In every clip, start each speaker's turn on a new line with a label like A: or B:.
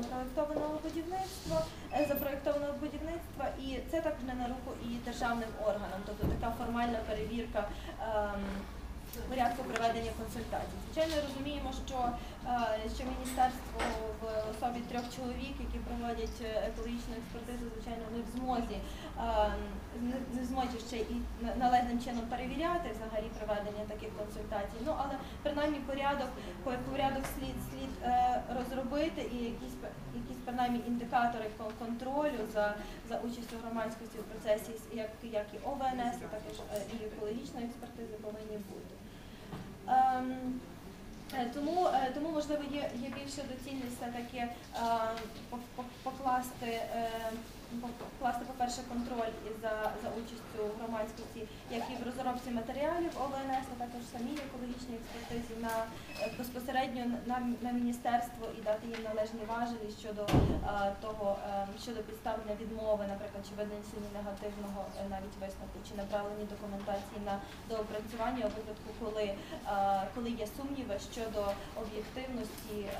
A: проєктованого будівництва, запроектованого запроєктованого будівництва, і це також не на руку і державним органам, тобто така формальна перевірка ем, порядку проведення консультацій. Звичайно, розуміємо, що, е, що міністерство в особі трьох чоловік, які проводять е, екологічну експертизу, звичайно, не в змозі ем, не, в змозі ще і належним чином перевіряти взагалі проведення таких консультацій. Ну але принаймні порядок по- порядок слід слід е, розробити і якісь якісь принаймні індикатори кон- контролю за, за участю громадськості в процесі, як, як і ОВНС, е, і екологічної експертизи повинні бути. Ем, е, Тому, е, тому можливо є, є більше доцільність все-таки е, по- по- покласти, е, по- покласти, по-перше, контроль за, за участю громадськості, як і в розробці матеріалів ОВНС, а також самій екологічній експертизі на е, безпосередньо на, на міністерство і дати їм належні важелі щодо е, того, е, щодо підставлення відмови, наприклад, чи винесення негативного е, навіть висновку, чи направлення документації на доопрацювання у випадку, коли, е, коли є сумніви щодо об'єктивності е,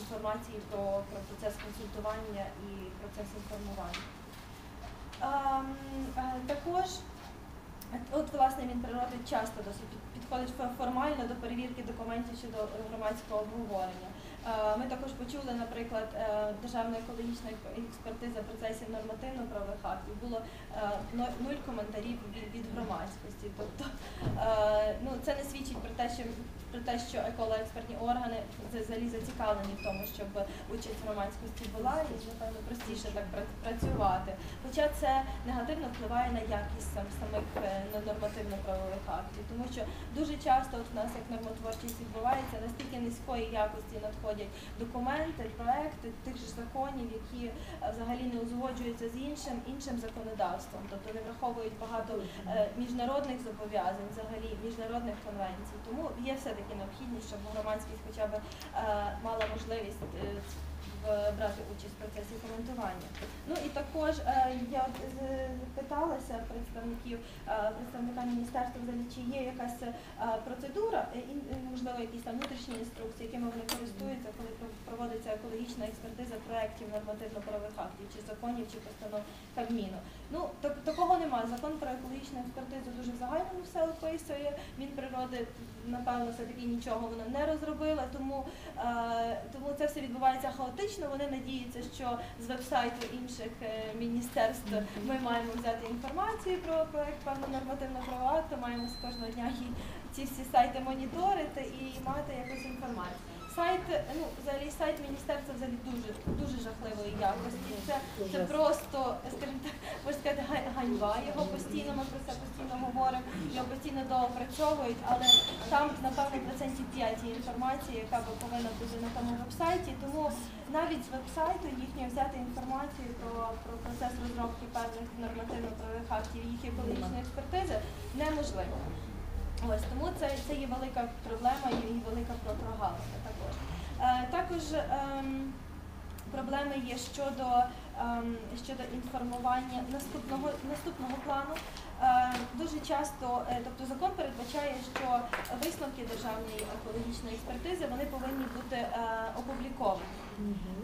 A: інформації про, про процес консультування і процес інформування. Ем, е, Також От, власне, природить часто досить підходить формально до перевірки документів щодо громадського обговорення. Е, Ми також почули, наприклад, е, державна екологічна експертиза процесів нормативно-правових актів. Було е, нуль коментарів від, громадськості. Тобто е, ну, це не свідчить про те, що про те, що еколоекспертні органи взагалі зацікавлені в тому, щоб участь громадськості була і напевно простіше так працювати. Хоча це негативно впливає на якість сам самих е, нормативно-правових актів, тому що дуже часто от в нас як нормотворчість відбувається настільки низької якості надходять документи, проекти тих же законів, які е, взагалі не узгоджуються з іншим іншим законодавством, тобто не враховують багато е, міжнародних зобов'язань, взагалі міжнародних конвенцій. Тому є все таки необхідність, щоб громадськість хоча б е, мала можливість. Брати участь в процесі коментування. Ну і також е, я питалася представників е, представника міністерства взагалі, чи є якась е, процедура, можливо, якісь там внутрішні інструкції, якими вони користуються, коли проводиться екологічна експертиза проєктів нормативно-правових актів, чи законів, чи постанов Кабміну. Ну так- такого немає. Закон про екологічну експертизу дуже в загальному все описує. Мінприроди, напевно, все таки нічого вона не розробила, тому, тому це все відбувається хаотично. Вони надіються, що з вебсайту інших е, міністерств ми маємо взяти інформацію про проект певного нормативного права, то маємо з кожного дня ці всі сайти моніторити і мати якусь інформацію. Сайт, ну взагалі сайт міністерства взагалі дуже дуже жахливої якості. Це, це просто, скажімо так, можна сказати, ганьба. Його постійно ми про це постійно говоримо, його постійно доопрацьовують, але там напевно процентів 5 є інформації, яка би повинна бути на тому вебсайті. Тому навіть з вебсайту їхньої взяти інформацію про, про процес розробки певних нормативно-правових актів, їх екологічної експертизи неможливо. Ось тому це, це є велика проблема і велика про- прогалина також. Е, також ем, проблеми є щодо, ем, щодо інформування наступного, наступного плану. Е, дуже часто, е, тобто закон передбачає, що висновки державної екологічної експертизи вони повинні бути е, опубліковані.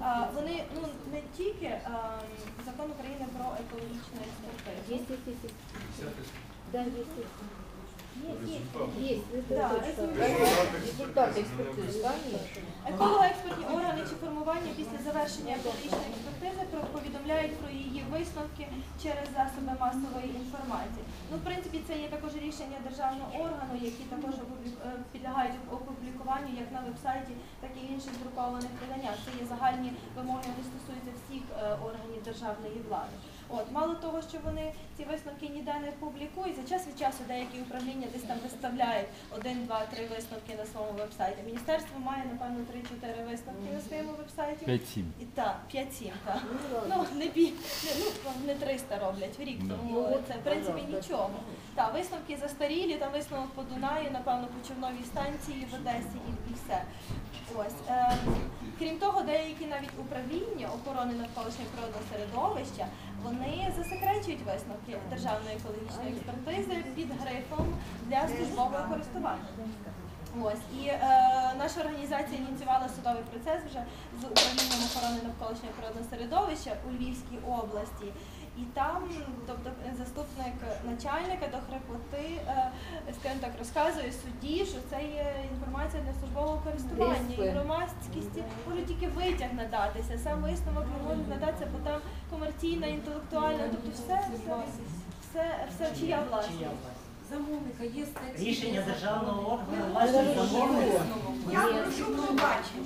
A: Е, вони ну не тільки ем, закон України про екологічну експертизу.
B: Есть, есть, есть, есть. Да, есть, есть.
A: Є, є.
B: Есть, это
A: Да,
B: точно.
A: результат.
B: Результаты экспертизы, конечно.
A: Еколого-експертні органи чи формування після завершення екологічної експертизи про- повідомляють про її висновки через засоби масової інформації. Ну, в принципі, це є також рішення державного органу, які також опублі- е, підлягають опублікуванню як на вебсайті, так і в інших друкованих виданнях. Це є загальні вимоги, вони стосуються всіх е, органів державної влади. От мало того, що вони ці висновки ніде не публікуються. Час від часу деякі управління десь там виставляють один, два, три висновки на своєму вебсайті. Міністерство має напевно 3-4 висновки на своєму вебсайті.
C: 5-7.
A: І так, 5-7, так.
B: Ну,
A: Ну не бі ну не 300 роблять в рік, тому
B: Ну,
A: це в принципі нічого. Так, висновки застарілі, там висновок по Дунаю, напевно, по Човновій станції в Одесі і, і все. Ось. Ем, крім того, деякі навіть управління охорони навколишнього природного середовища вони засекречують висновки державної екологічної експертизи під грифом для службового користування. Ось і е, наша організація ініціювала судовий процес вже з управлінням охорони навколишнього природного середовища у Львівській області. І там, тобто, заступник начальника до хрипоти, е, скажімо так, розказує судді, що це є інформація для службового користування. І
B: Різко.
A: громадськість може тільки витяг надатися. Сам висновок не може надатися, бо там комерційна, інтелектуальна, тобто все, все, все, все чия власність.
C: Замовника є статті.
D: Рішення державного органу власність замовника.
E: Я прошу пробачення.